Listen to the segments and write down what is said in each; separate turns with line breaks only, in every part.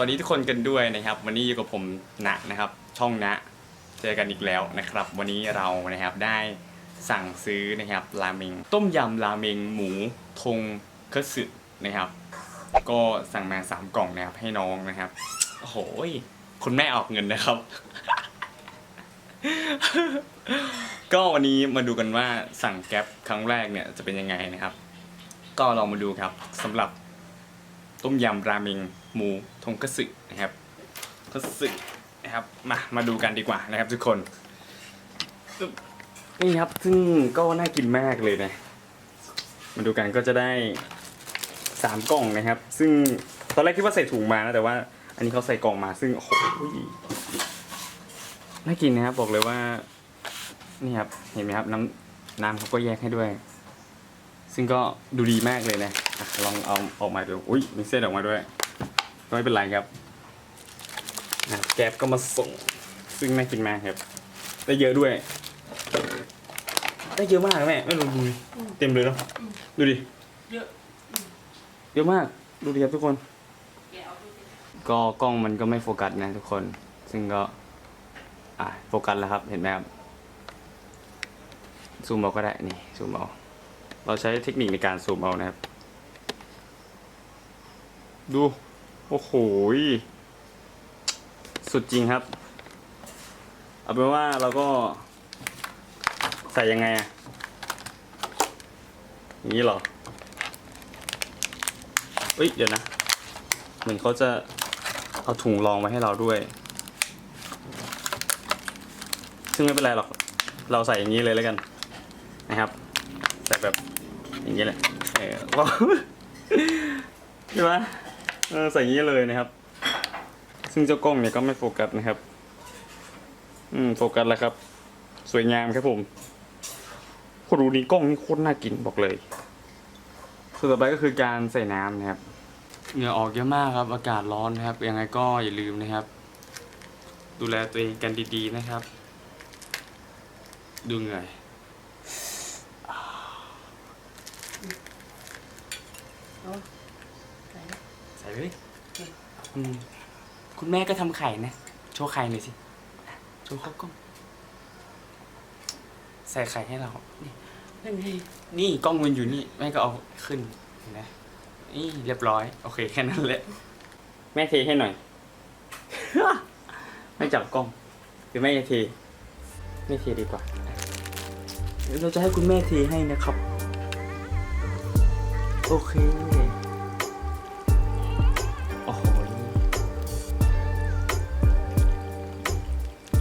วัสดีทุกคนกันด้วยนะครับ วันนี้อยู่กับผมณนะครับ ช่องณเจอกันอีกแล้วนะครับ วันนี้เรานะครับได้สั่งซื้อนะครับราเมงต้มยำราเมงหมูทงคัตสึนะครับ ก็สั่งมาสามกล่องนะครับให้น้องนะครับโอ้โหยคุณแม่ออกเงินนะครับ ก็วันนี้มาดูกันว่าสั่งแก๊ปครั้งแรกเนี่ยจะเป็นยังไงนะครับ ก็ลองมาดูครับสำหรับต้มยำราเมง หมูทงคัตสึนะครับคัตสึนะครับมามาดูกันดีกว่านะครับทุกคนนี่ครับซึ่งก็น่ากินมากเลยนะมาดูกันก็จะได้สามกล่องนะครับ ซึ่งตอนแรกคิดว่าใส่ถุงมานะแต่ว่า อันนี้เขาใส่กล่องมาซึ่งโอ้โหน่ากินนะครับบอกเลยว่านี่ครับเห็นไหมครับน้ำน้ำเขาก็แยกให้ด้วย ซึ่งก็ดูดีมากเลยนะอะลองเอาออกมาดูอุ้ยมีเส้นออกมาด้วย ก็ไม่เป็นไรครับนะแก๊บก็มาส่ง ซึ่งน่ากินมากครับ ได้เยอะด้วย ได้เยอะมากแม่ ไม่รู้ดูดิเต็มเลยเนาะ ดูดิ
เยอะ
เยอะมาก ดูดิครับทุกคน
แกเอาดูสิ
ก็กล้องมันก็ไม่โฟกัสนะทุกคน ซึ่งก็ อะโฟกัสแล้วครับ เห็นไหมครับ ซูมเอาก็ได้ นี่ ซูมเอา เราใช้เทคนิคในการซูมเอานะครับ ดู โอ้โห สุดจริงครับ เอาเป็นว่าเราก็ ใส่ยังไงอะอย่างนี้หรอเอ้ย เดี๋ยวนะ เหมือนเขาจะเอาถุงรองมาให้เราด้วย ซึ่งไม่เป็นไรหรอก เราใส่อย่างนี้เลยแล้วกัน นะครับ ใส่แบบอย่างนี้แหละ เออใช่ไหม เออใส่อย่างนี้เลยนะครับ ซึ่งเจ้ากล้องเนี่ยก็ไม่โฟกัสนะครับ อืมโฟกัสแล้วครับ สวยงามครับผมโคตรดูดีกล้องนี่โคตรน่ากินบอกเลยส่วนต่อไปก็คือการใส่น้ำนะครับ เหงื่อออกเยอะมากครับ อากาศร้อนนะครับ ยังไงก็อย่าลืมนะครับ ดูแลตัวเองกันดีๆนะครับ ดูเหงื่อย
เอ ใส่
เลยอืมคุณแม่ก็ทำไข่นะ โชว์ไข่หน่อยสิอะโชว์เข้ากล้อง ใส่ไข่ให้เรา นี่นี่ไงนี่กล้องมันอยู่นี่ แม่ก็เอาขึ้นเห็นไหมนี่เรียบร้อย โอเคแค่นั้นแหละ แม่เทให้หน่อย ไม่จับกล้องหรือแม่จะเท ไม่เทดีกว่าเดี๋ยวเราจะให้คุณแม่เทให้นะครับ โอเค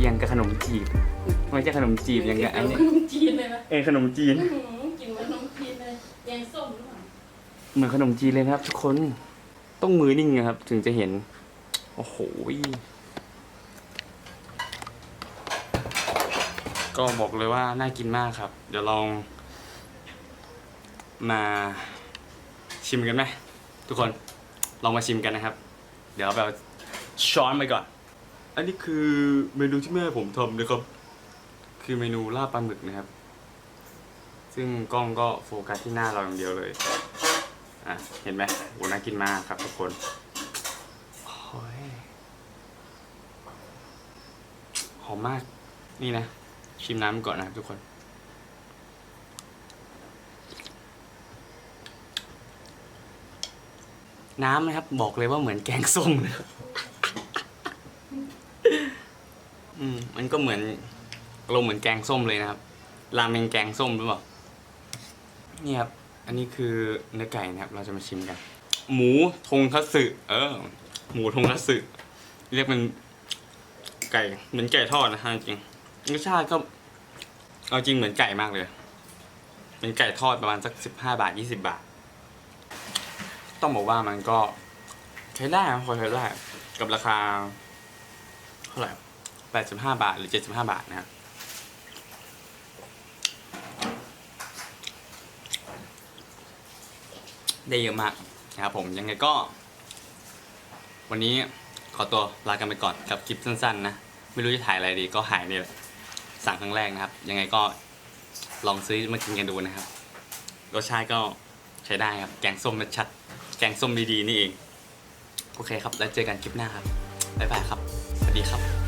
ยังกับขนมจีบ ไม่ใช่ขนมจีบยังกับไอ้
ข
เนี่ย
นมจีนเลยไหม
เออขนมจีน
อื้อหือกินเหมือนขนมจีนเลยแกงส้มหรือเปล่า
เหมือนขนมจีนเลยนะครับ ทุกคนต้องมือนิ่งนะครับ ถึงจะเห็น โอ้โหก็บอกเลยว่าน่ากินมากครับ เดี๋ยวลอง มาชิมกันไหมทุกคนลองมาชิมกันนะครับ เดี๋ยวแบบช้อนไปก่อน อันนี้คือเมนูที่แม่ผมทำนะครับ คือเมนูลาบปลาหมึกนะครับ ซึ่งกล้องก็โฟกัสที่หน้าเราอย่างเดียวเลย อะ เห็นไหมโหน่ากินมากครับทุกคนโอ้ยหอมมาก นี่นะ ชิมน้ำก่อนนะครับทุกคน น้ำนะครับบอกเลยว่าเหมือนแกงส้มเลยครับอื มันก็เหมือนอารมเหมือนแกงส้มเลยนะครับราเมงแกงส้มหรือเปล่านี่ครับอันนี้คือเนื้อไก่นะครับ เราจะมาชิมกัน หมูทงคัตสึเออ หมูทงคัตสึเรียกมันไก่เหมือนไก่ทอดนะฮะจริงรสชาติก็ เอาจริงเหมือนไก่มากเลยเป็นไก่ทอดประมาณสักสิบห้าบาทยี่สิบาท ต้องบอกว่ามันก็ใช้ได้พอใช้ได้กับราคาเท่าไหร่ แปดสิบห้าบาทหรือเจ็ดสิบห้าบาทนะครับได้เยอะมากนะครับผมยังไงก็ วันนี้ขอตัวลากันไปก่อนกับคลิปสั้นๆนะ ไม่รู้จะถ่ายอะไรดีก็หายนี่แหละสั่งครั้งแรกนะครับ ยังไงก็ลองซื้อมากินกันดูนะครับรสชาติก็ใช้ได้ครับ แกงส้มรสชัด แกงส้มดีๆนี่เอง โอเคครับ แล้วเจอกันคลิปหน้าครับ บ๊ายบายครับ สวัสดีครับ